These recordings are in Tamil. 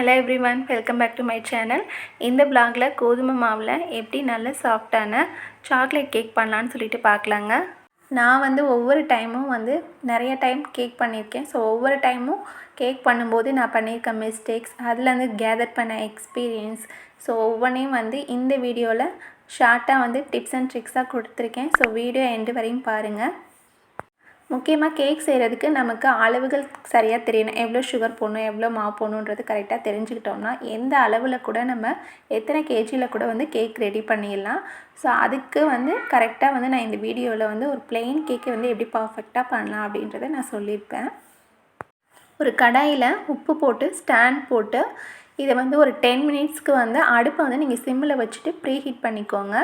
Hello everyone welcome back to my channel இந்த பிளாகில் கோதுமை மாவில் எப்படி நல்ல சாஃப்டான சாக்லேட் கேக் பண்ணலான்னு சொல்லிட்டு பார்க்கலாங்க நான் வந்து ஒவ்வொரு டைமும் வந்து நிறைய டைம் கேக் பண்ணியிருக்கேன். ஸோ ஒவ்வொரு டைமும் கேக் பண்ணும்போது நான் பண்ணியிருக்க மிஸ்டேக்ஸ் அதுலேருந்து கேதர் பண்ண எக்ஸ்பீரியன்ஸ் ஸோ ஒவ்வொன்றையும் வந்து இந்த வீடியோவில் ஷார்ட்டாக வந்து டிப்ஸ் அண்ட் ட்ரிக்ஸாக கொடுத்துருக்கேன். ஸோ வீடியோ எண்டு வரையும் பாருங்கள் முக்கியமாக கேக் செய்கிறதுக்கு நமக்கு அளவுகள் சரியாக தெரியணும். எவ்வளோ சுகர் போடணும் எவ்வளோ மாவு போடணுன்றது கரெக்டாக தெரிஞ்சுக்கிட்டோம்னா எந்த அளவில் கூட நம்ம எத்தனை கேஜியில் கூட வந்து கேக் ரெடி பண்ணிடலாம். ஸோ அதுக்கு வந்து கரெக்டாக வந்து நான் இந்த வீடியோவில் வந்து ஒரு பிளெயின் கேக்கை வந்து எப்படி பர்ஃபெக்டாக பண்ணலாம் அப்படின்றத நான் சொல்லியிருப்பேன் ஒரு கடாயில் உப்பு போட்டு ஸ்டாண்ட் போட்டு இதை வந்து ஒரு டென் மினிட்ஸ்க்கு வந்து அடுப்பை வந்து நீங்கள் சிம்மில் வச்சுட்டு ப்ரீ ஹீட் பண்ணிக்கோங்க.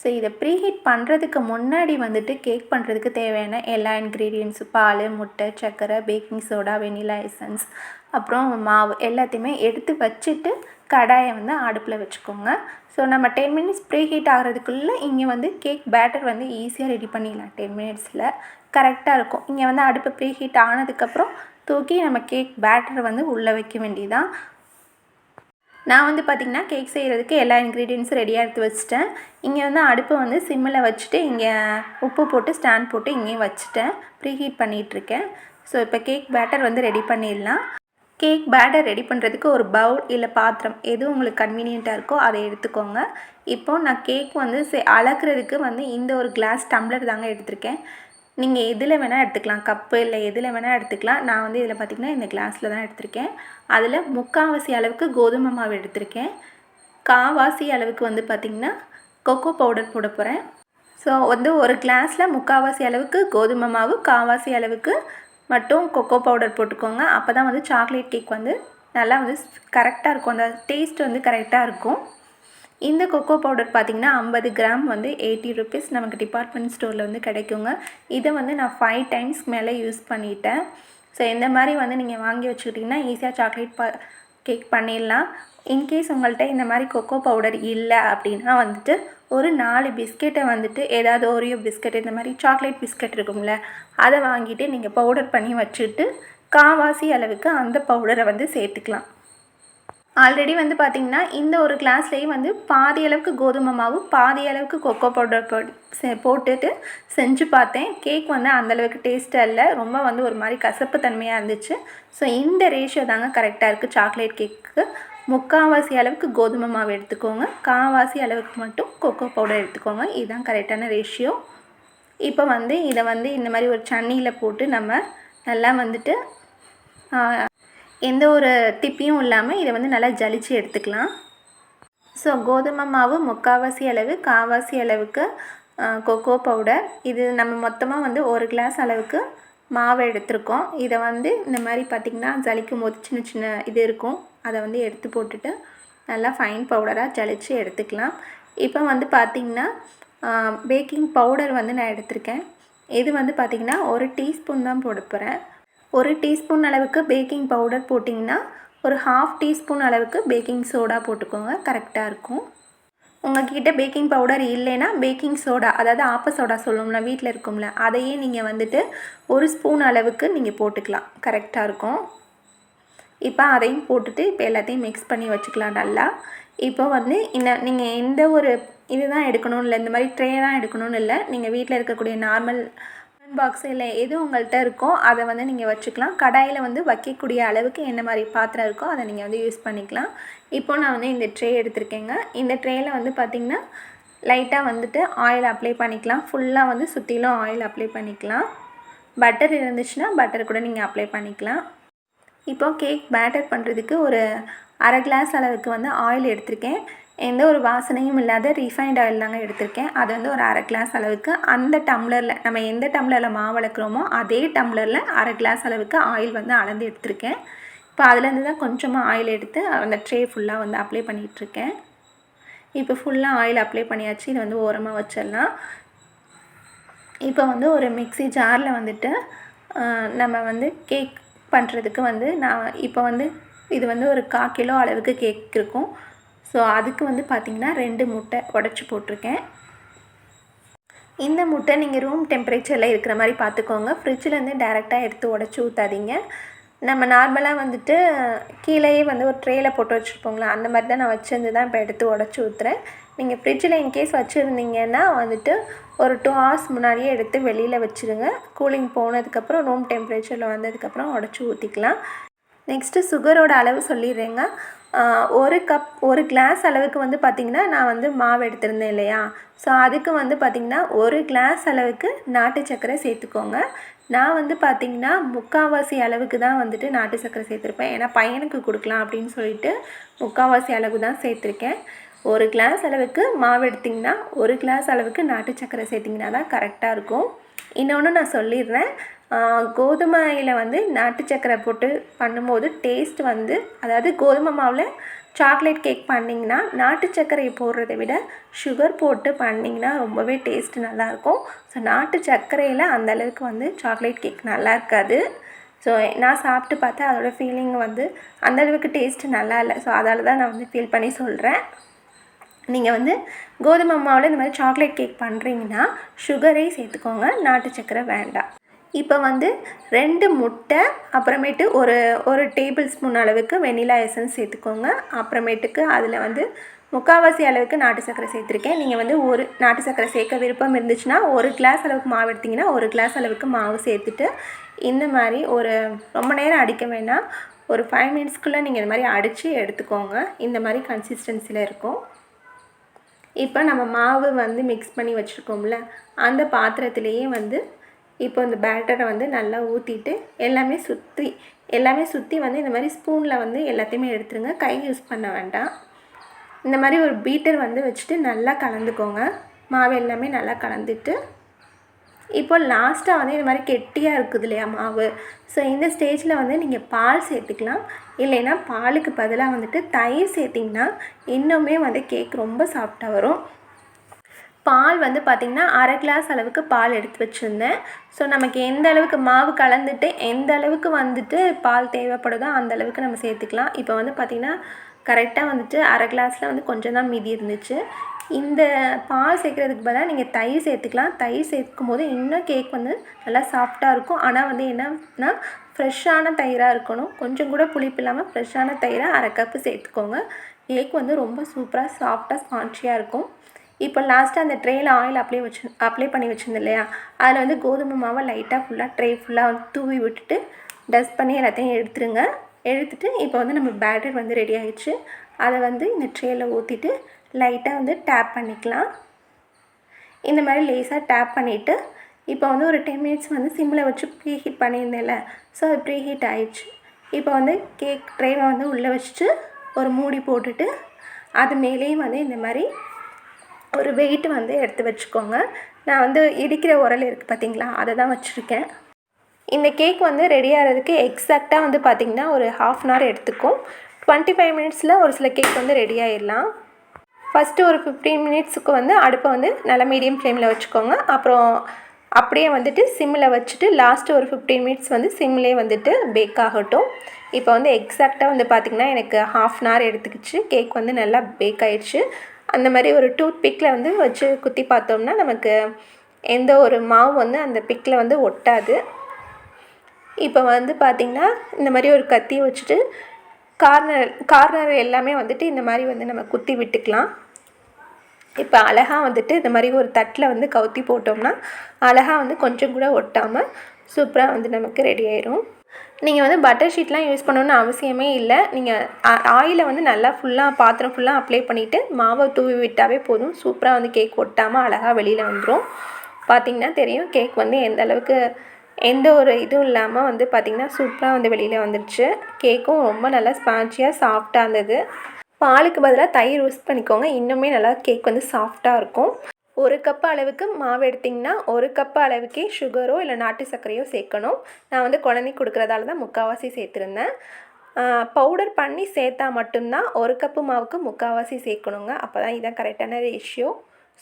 ஸோ இதை ப்ரீ ஹீட் பண்ணுறதுக்கு முன்னாடி வந்துட்டு கேக் பண்ணுறதுக்கு தேவையான எல்லா இன்க்ரீடியன்ஸும் பால் முட்டை சர்க்கரை பேக்கிங் சோடா வெனிலா எசன்ஸ் அப்புறம் மாவு எல்லாத்தையுமே எடுத்து வச்சுட்டு கடாயை வந்து அடுப்பில் வச்சுக்கோங்க. ஸோ நம்ம டென் மினிட்ஸ் ப்ரீ ஹீட் ஆகிறதுக்குள்ளே இங்கே வந்து கேக் பேட்டர் வந்து ஈஸியாக ரெடி பண்ணிடலாம். டென் மினிட்ஸில் கரெக்டாக இருக்கும். இங்கே வந்து அடுப்பு ப்ரீ ஹீட் ஆனதுக்கப்புறம் தூக்கி நம்ம கேக் பேட்டரை வந்து உள்ளே வைக்க வேண்டியதான் நான் வந்து பார்த்திங்கன்னா கேக் செய்கிறதுக்கு எல்லா இன்க்ரீடியன்ஸும் ரெடியாக எடுத்து வச்சுட்டேன். இங்கே வந்து அடுப்பை வந்து சிம்மில் வச்சுட்டு இங்கே உப்பு போட்டு ஸ்டாண்ட் போட்டு இங்கேயும் வச்சுட்டேன். ப்ரீ ஹீட் பண்ணிகிட்ருக்கேன் ஸோ இப்போ கேக் பேட்டர் வந்து ரெடி பண்ணிடலாம். கேக் பேட்டர் ரெடி பண்ணுறதுக்கு ஒரு பவுல் இல்லை பாத்திரம் எது உங்களுக்கு கன்வீனியண்ட்டாக இருக்கோ அதை எடுத்துக்கோங்க. இப்போது நான் கேக் வந்து அளக்குறதுக்கு வந்து இந்த ஒரு கிளாஸ் டம்ளர் தாங்க எடுத்திருக்கேன். நீங்கள் எதில் வேணால் எடுத்துக்கலாம். கப்பு இல்லை எதில் வேணால் எடுத்துக்கலாம். நான் வந்து இதில் பார்த்திங்கன்னா இந்த கிளாஸில் தான் எடுத்திருக்கேன். அதில் முக்கால்வாசி அளவுக்கு கோதுமை மாவு எடுத்திருக்கேன். காவாசி அளவுக்கு வந்து பார்த்திங்கன்னா கொக்கோ பவுடர் போட போகிறேன் ஸோ வந்து ஒரு கிளாஸில் முக்கால்வாசி அளவுக்கு கோதுமை மாவு காவாசி அளவுக்கு மட்டும் கொக்கோ பவுடர் போட்டுக்கோங்க. அப்போ தான் வந்து சாக்லேட் கேக் வந்து நல்லா வந்து கரெக்டாக இருக்கும். அந்த டேஸ்ட் வந்து கரெக்டாக இருக்கும். இந்த கொக்கோ பவுடர் பார்த்திங்கன்னா ஐம்பது கிராம் வந்து எயிட்டி ருபீஸ் நமக்கு டிபார்ட்மெண்ட் ஸ்டோரில் வந்து கிடைக்குங்க. இதை வந்து நான் ஃபைவ் டைம்ஸ் மேலே யூஸ் பண்ணிட்டேன். ஸோ இந்த மாதிரி வந்து நீங்கள் வாங்கி வச்சுக்கிட்டிங்கன்னா ஈஸியாக சாக்லேட் ப கேக் பண்ணிடலாம். இன்கேஸ் உங்கள்கிட்ட இந்த மாதிரி கொக்கோ பவுடர் இல்லை அப்படின்னா வந்துட்டு ஒரு நாலு பிஸ்கெட்டை வந்துட்டு ஏதாவது ஓரியோ பிஸ்கட் இந்த மாதிரி சாக்லேட் பிஸ்கட் இருக்கும்ல அதை வாங்கிட்டு நீங்கள் பவுடர் பண்ணி வச்சுட்டு காவாசி அளவுக்கு அந்த பவுடரை வந்து சேர்த்துக்கலாம். ஆல்ரெடி வந்து பார்த்திங்கன்னா இந்த ஒரு கிளாஸ்லேயே வந்து பாதி அளவுக்கு கோதுமை மாவு பாதி அளவுக்கு கொக்கோ பவுடர் போட்டுட்டு செஞ்சு பார்த்தேன் கேக் வந்து அந்தளவுக்கு டேஸ்ட்டாக இல்லை. ரொம்ப வந்து ஒரு மாதிரி கசப்பு தன்மையாக இருந்துச்சு. ஸோ இந்த ரேஷியோ தாங்க கரெக்டாக இருக்குது சாக்லேட் கேக்கு முக்கால்வாசி அளவுக்கு கோதுமை மாவு எடுத்துக்கோங்க. காவாசி அளவுக்கு மட்டும் கொக்கோ பவுடர் எடுத்துக்கோங்க. இதுதான் கரெக்டான ரேஷியோ இப்போ வந்து இதை வந்து இந்த மாதிரி ஒரு சன்னியில் போட்டு நம்ம நல்லா வந்துட்டு எந்த ஒரு திப்பியும் இல்லாமல் இதை வந்து நல்லா ஜலிச்சு எடுத்துக்கலாம். ஸோ கோதுமை மாவு முக்கால்வாசி அளவு காவாசி அளவுக்கு கொக்கோ பவுடர் இது நம்ம மொத்தமாக வந்து ஒரு கிளாஸ் அளவுக்கு மாவு எடுத்திருக்கோம். இதை வந்து இந்த மாதிரி பார்த்திங்கன்னா ஜலிக்கும் போது சின்ன சின்ன இது இருக்கும். அதை வந்து எடுத்து போட்டுட்டு நல்லா ஃபைன் பவுடராக ஜலிச்சு எடுத்துக்கலாம். இப்போ வந்து பார்த்திங்கன்னா பேக்கிங் பவுடர் வந்து நான் எடுத்திருக்கேன். இது வந்து பார்த்திங்கன்னா ஒரு டீஸ்பூன் தான் போட போகிறேன் ஒரு டீஸ்பூன் அளவுக்கு பேக்கிங் பவுடர் போட்டிங்கன்னா ஒரு ஹாஃப் டீஸ்பூன் அளவுக்கு பேக்கிங் சோடா போட்டுக்கோங்க கரெக்டாக இருக்கும். உங்கள்கிட்ட பேக்கிங் பவுடர் இல்லைன்னா பேக்கிங் சோடா அதாவது ஆப்ப சோடா சொல்லுவோம்ல வீட்டில் இருக்கும்ல அதையே நீங்கள் வந்துட்டு ஒரு ஸ்பூன் அளவுக்கு நீங்கள் போட்டுக்கலாம் கரெக்டாக இருக்கும். இப்போ அதையும் போட்டுட்டு இப்போ எல்லாத்தையும் மிக்ஸ் பண்ணி வச்சுக்கலாம் நல்லா. இப்போ வந்து இந்த நீங்கள் எந்த ஒரு இது தான் எடுக்கணும்னு இல்லை இந்த மாதிரி ட்ரே தான் எடுக்கணும்னு இல்லை நீங்கள் வீட்டில் இருக்கக்கூடிய நார்மல் பாக்ஸ் இல்லை எது உங்கள்கிட்ட இருக்கோ அதை வந்து நீங்கள் வச்சுக்கலாம். கடாயில் வந்து வைக்கக்கூடிய அளவுக்கு என்ன மாதிரி பாத்திரம் இருக்கோ அதை நீங்கள் வந்து யூஸ் பண்ணிக்கலாம். இப்போ நான் வந்து இந்த ட்ரே எடுத்திருக்கேங்க. இந்த ட்ரேயில் வந்து பார்த்திங்கன்னா லைட்டாக வந்துட்டு ஆயில் அப்ளை பண்ணிக்கலாம். ஃபுல்லாக வந்து சுற்றிலும் ஆயில் அப்ளை பண்ணிக்கலாம். பட்டர் இருந்துச்சுன்னா பட்டர் கூட நீங்கள் அப்ளை பண்ணிக்கலாம். இப்போ கேக் பேட்டர் பண்ணுறதுக்கு ஒரு அரை கிளாஸ் அளவுக்கு வந்து ஆயில் எடுத்திருக்கேன். எந்த ஒரு வாசனையும் இல்லாத ரீஃபைண்ட் ஆயில் தாங்க எடுத்திருக்கேன். அது வந்து ஒரு அரை கிளாஸ் அளவுக்கு. அந்த டம்ளரில் நம்ம எந்த டம்ளரில் மாவு வளர்க்குறோமோ அதே டம்ளரில் அரை கிளாஸ் அளவுக்கு ஆயில் வந்து அளந்து எடுத்திருக்கேன். இப்போ அதுலேருந்து தான் கொஞ்சமாக ஆயில் எடுத்து அந்த ட்ரே ஃபுல்லாக வந்து அப்ளை பண்ணிகிட்ருக்கேன் இப்போ ஃபுல்லாக ஆயில் அப்ளை பண்ணியாச்சு. இதை வந்து ஓரமாக வச்சிடலாம். இப்போ வந்து ஒரு மிக்சி ஜாரில் வந்துட்டு நம்ம வந்து கேக் பண்ணுறதுக்கு வந்து நான் இப்போ வந்து இது வந்து ஒரு கா கிலோ அளவுக்கு கேக் இருக்கும். ஸோ அதுக்கு வந்து பார்த்திங்கன்னா ரெண்டு முட்டை உடச்சி போட்டிருக்கேன். இந்த முட்டை நீங்கள் ரூம் டெம்பரேச்சரில் இருக்கிற மாதிரி பார்த்துக்கோங்க ஃப்ரிட்ஜிலேருந்து டேரெக்டாக எடுத்து உடச்சி ஊற்றாதீங்க நம்ம நார்மலாக வந்துட்டு கீழேயே வந்து ஒரு ட்ரேயில் போட்டு வச்சுருப்போங்களா அந்த மாதிரி தான் நான் வச்சுருந்து தான் இப்போ எடுத்து உடச்சி ஊற்றுறேன் நீங்கள் ஃப்ரிட்ஜில் இன்கேஸ் வச்சுருந்தீங்கன்னா வந்துட்டு ஒரு டூ ஹவர்ஸ் முன்னாடியே எடுத்து வெளியில் வச்சுருங்க. கூலிங் போனதுக்கப்புறம் ரூம் டெம்பரேச்சரில் வந்ததுக்கப்புறம் உடச்சி ஊற்றிக்கலாம் நெக்ஸ்ட்டு சுகரோட அளவு சொல்லிடுறேங்க. ஒரு கப் ஒரு கிளாஸ் அளவுக்கு வந்து பார்த்திங்கன்னா நான் வந்து மாவு எடுத்திருந்தேன் இல்லையா? ஸோ அதுக்கு வந்து பார்த்திங்கன்னா ஒரு கிளாஸ் அளவுக்கு நாட்டு சர்க்கரை சேர்த்துக்கோங்க. நான் வந்து பார்த்திங்கன்னா முக்கால்வாசி அளவுக்கு தான் வந்துட்டு நாட்டு சர்க்கரை சேர்த்துருப்பேன். ஏன்னா பையனுக்கு கொடுக்கலாம் அப்படின்னு சொல்லிட்டு முக்கால்வாசி அளவு தான் சேர்த்துருக்கேன். ஒரு கிளாஸ் அளவுக்கு மாவு எடுத்திங்கன்னா ஒரு கிளாஸ் அளவுக்கு நாட்டு சர்க்கரை சேர்த்திங்கன்னா தான் கரெக்டாக இருக்கும். இன்னொன்று நான் சொல்லிடுறேன். கோதுமையில் வந்து நாட்டு சர்க்கரை போட்டு பண்ணும்போது டேஸ்ட் வந்து அதாவது கோதுமை மாவில் சாக்லேட் கேக் பண்ணிங்கன்னா நாட்டு சர்க்கரையை போடுறதை விட சுகர் போட்டு பண்ணிங்கன்னா ரொம்பவே டேஸ்ட் நல்லாயிருக்கும். ஸோ நாட்டு சர்க்கரையில் அந்த அளவுக்கு வந்து சாக்லேட் கேக் நல்லா இருக்காது ஸோ நான் சாப்பிட்டு பார்த்தா அதோடய ஃபீலிங் வந்து அந்தளவுக்கு டேஸ்ட் டேஸ்ட்டு நல்லா இல்லை ஸோ அதால் தான் நான் வந்து ஃபீல் பண்ணி சொல்கிறேன் நீங்கள் வந்து கோதுமை மாவில் இந்த மாதிரி சாக்லேட் கேக் பண்ணுறீங்கன்னா சுகரே சேர்த்துக்கோங்க. நாட்டு சக்கரை வேண்டாம். இப்போ வந்து ரெண்டு முட்டை அப்புறமேட்டு ஒரு ஒரு டேபிள் ஸ்பூன் அளவுக்கு வெனிலா எசன்ஸ் சேர்த்துக்கோங்க. அப்புறமேட்டுக்கு அதில் வந்து முக்கால்வாசி அளவுக்கு நாட்டு சர்க்கரை சேர்த்துருக்கேன். நீங்கள் வந்து ஒரு நாட்டு சர்க்கரை சேர்க்க விருப்பம் இருந்துச்சுன்னா ஒரு கிளாஸ் அளவுக்கு மாவு எடுத்திங்கன்னா ஒரு கிளாஸ் அளவுக்கு மாவு சேர்த்துட்டு இந்த மாதிரி ஒரு ரொம்ப நேரம் அடிக்க வேணாம். ஒரு ஃபைவ் மினிட்ஸ்க்குள்ளே நீங்கள் இந்த மாதிரி அடித்து எடுத்துக்கோங்க. இந்த மாதிரி கன்சிஸ்டன்சியில் இருக்கும். இப்போ நம்ம மாவு வந்து மிக்ஸ் பண்ணி வச்சுருக்கோம்ல அந்த பாத்திரத்துலேயே வந்து இப்போ இந்த பேட்டரை வந்து நல்லா ஊற்றிட்டு எல்லாமே சுற்றி எல்லாமே சுற்றி வந்து இந்த மாதிரி ஸ்பூனில் வந்து எல்லாத்தையுமே எடுத்துருங்க. கை யூஸ் பண்ண வேண்டாம். இந்த மாதிரி ஒரு பீட்டர் வந்து வச்சுட்டு நல்லா கலந்துக்கோங்க. மாவு எல்லாமே நல்லா கலந்துட்டு இப்போ லாஸ்ட்டாக வந்து இது மாதிரி கெட்டியாக இருக்குது இல்லையா மாவு? ஸோ இந்த ஸ்டேஜில் வந்து நீங்கள் பால் சேர்த்துக்கலாம். இல்லைன்னா பாலுக்கு பதிலாக வந்துட்டு தயிர் சேர்த்திங்கன்னா இன்னுமே வந்து கேக் ரொம்ப சாஃப்டாக வரும். பால் வந்து பார்த்திங்கன்னா அரை கிளாஸ் அளவுக்கு பால் எடுத்து வச்சுருந்தேன். ஸோ நமக்கு எந்த அளவுக்கு மாவு கலந்துட்டு எந்த அளவுக்கு வந்துட்டு பால் தேவைப்படுதோ அந்த அளவுக்கு நம்ம சேர்த்துக்கலாம். இப்போ வந்து பார்த்திங்கன்னா கரெக்டாக வந்துட்டு அரை கிளாஸில் வந்து கொஞ்சம் தான் மீதி இருந்துச்சு. இந்த பால் சேர்க்குறதுக்கு பதிலாக நீங்கள் தயிர் சேர்த்துக்கலாம். தயிர் சேர்க்கும் போது இன்னும் கேக் வந்து நல்லா சாஃப்டாக இருக்கும். ஆனால் வந்து என்னன்னா ஃப்ரெஷ்ஷான தயிராக இருக்கணும். கொஞ்சம் கூட புளிப்பு இல்லாமல் ஃப்ரெஷ்ஷான தயிரை அரை கப்பு சேர்த்துக்கோங்க. கேக் வந்து ரொம்ப சூப்பராக சாஃப்டாக ஸ்பான்ச்சியாக இருக்கும். இப்போ லாஸ்ட்டாக அந்த ட்ரேயில் ஆயில் அப்ளை வச்சு அப்ளை பண்ணி வச்சுருந்தேன் இல்லையா? அதில் வந்து கோதுமை மாவை லைட்டாக ஃபுல்லாக ட்ரே ஃபுல்லாக வந்து தூவி விட்டுட்டு டஸ்ட் பண்ணி எல்லாத்தையும் எடுத்துருங்க. எடுத்துகிட்டு இப்போ வந்து நம்ம பேட்டர் வந்து ரெடி ஆகிடுச்சு அதை வந்து இந்த ட்ரேயில் ஊற்றிட்டு லைட்டாக வந்து டேப் பண்ணிக்கலாம். இந்த மாதிரி லேஸாக டேப் பண்ணிவிட்டு இப்போ வந்து ஒரு டென் மினிட்ஸ் வந்து சிம்மில் வச்சு ப்ரீ ஹீட் பண்ணியிருந்தேன்ல ஸோ அது ப்ரீ ஹீட் ஆயிடுச்சு. இப்போ வந்து கேக் ட்ரேவை வந்து உள்ளே வச்சுட்டு ஒரு மூடி போட்டுட்டு அது மேலேயும் வந்து இந்த மாதிரி ஒரு வெயிட் வந்து எடுத்து வச்சுக்கோங்க. நான் வந்து இடிக்கிற உரல் இருக்குது பார்த்தீங்களா அதை தான் வச்சுருக்கேன். இந்த கேக் வந்து ரெடி ஆகிறதுக்கு எக்ஸாக்டாக வந்து பார்த்திங்கன்னா ஒரு ஹாஃப் அன் ஹவர் எடுத்துக்கும். டுவெண்ட்டி ஃபைவ் மினிட்ஸில் ஒரு சில கேக் வந்து ரெடி ஆயிடலாம். ஃபஸ்ட்டு ஒரு ஃபிஃப்டீன் மினிட்ஸுக்கு வந்து அடுப்பை வந்து நல்லா மீடியம் ஃப்ளேமில் வச்சுக்கோங்க. அப்புறம் அப்படியே வந்துட்டு சிம்மில் வச்சுட்டு லாஸ்ட்டு ஒரு ஃபிஃப்டீன் மினிட்ஸ் வந்து சிம்லேயே வந்துட்டு பேக் ஆகட்டும். இப்போ வந்து எக்ஸாக்டாக வந்து பார்த்திங்கன்னா எனக்கு ஹாஃப் அன் ஹவர் எடுத்துக்கிச்சு. கேக் வந்து நல்லா பேக் ஆயிடுச்சு. அந்த மாதிரி ஒரு டூத் பிக்கில் வந்து வச்சு குத்தி பார்த்தோம்னா நமக்கு எந்த ஒரு மாவு வந்து அந்த பிக்கில் வந்து ஒட்டாது. இப்போ வந்து பார்த்திங்கன்னா இந்த மாதிரி ஒரு கத்தி வச்சுட்டு கார்னர் கார்னர் எல்லாமே வந்துட்டு இந்த மாதிரி வந்து நம்ம குத்தி விட்டுக்கலாம். இப்போ அழகாக வந்துட்டு இந்த மாதிரி ஒரு தட்டில் வந்து கவுத்தி போட்டோம்னா அழகாக வந்து கொஞ்சம் கூட ஒட்டாமல் சூப்பராக வந்து நமக்கு ரெடி ஆயிரும். நீங்கள் வந்து பட்டர் ஷீட்லாம் யூஸ் பண்ணணும்னு அவசியமே இல்லை. நீங்கள் ஆயிலை வந்து நல்லா ஃபுல்லாக பாத்திரம் ஃபுல்லாக அப்ளை பண்ணிவிட்டு மாவை தூவி விட்டாவே போதும். சூப்பராக வந்து கேக் ஒட்டாமல் அழகாக வெளியில் வந்துடும் பார்த்திங்கன்னா தெரியும் கேக் வந்து எந்த அளவுக்கு எந்த ஒரு இதுவும் இல்லாமல் வந்து பார்த்திங்கன்னா சூப்பராக வந்து வெளியில் வந்துடுச்சு கேக்கும் ரொம்ப நல்லா ஸ்பான்ச்சியாக சாஃப்டாக இருந்தது. பாலுக்கு பதிலாக தயிர் யூஸ் பண்ணிக்கோங்க. இன்னுமே நல்லா கேக் வந்து சாஃப்டாக இருக்கும். ஒரு கப் அளவுக்கு மாவு எடுத்திங்கன்னா ஒரு கப் அளவுக்கே சுகரோ இல்லை நாட்டு சர்க்கரையோ சேர்க்கணும். நான் வந்து குழந்தைக்கு கொடுக்குறதால தான் முக்கால்வாசி சேர்த்துருந்தேன். பவுடர் பண்ணி சேர்த்தா மட்டும்தான் ஒரு கப்பு மாவுக்கு முக்கால்வாசி சேர்க்கணுங்க. அப்போ தான் இதான் கரெக்டான ரேஷியோ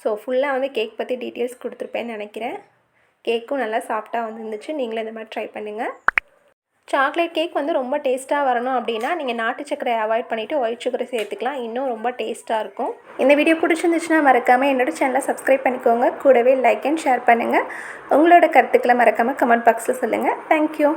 ஸோ ஃபுல்லாக வந்து கேக் பற்றி டீட்டெயில்ஸ் கொடுத்துருப்பேன்னு நினைக்கிறேன். கேக்கும் நல்லா சாஃப்டாக வந்துருந்துச்சு. நீங்களும் இந்த மாதிரி ட்ரை பண்ணுங்கள் சாக்லேட் கேக் வந்து ரொம்ப டேஸ்ட்டாக வரணும் அப்படின்னா நீங்கள் நாட்டு சக்கரை அவாய்ட் பண்ணிவிட்டு ஒயிட் சுகரை சேர்த்துக்கலாம். இன்னும் ரொம்ப டேஸ்ட்டாக இருக்கும். இந்த வீடியோ பிடிச்சிருந்துச்சுன்னா மறக்காமல் என்னோட சேனலை சப்ஸ்கிரைப் பண்ணிக்கோங்க. கூடவே லைக் அண்ட் ஷேர் பண்ணுங்கள் உங்களோட கருத்துக்களை மறக்காமல் கமெண்ட் பாக்ஸில் சொல்லுங்கள் தேங்க்யூ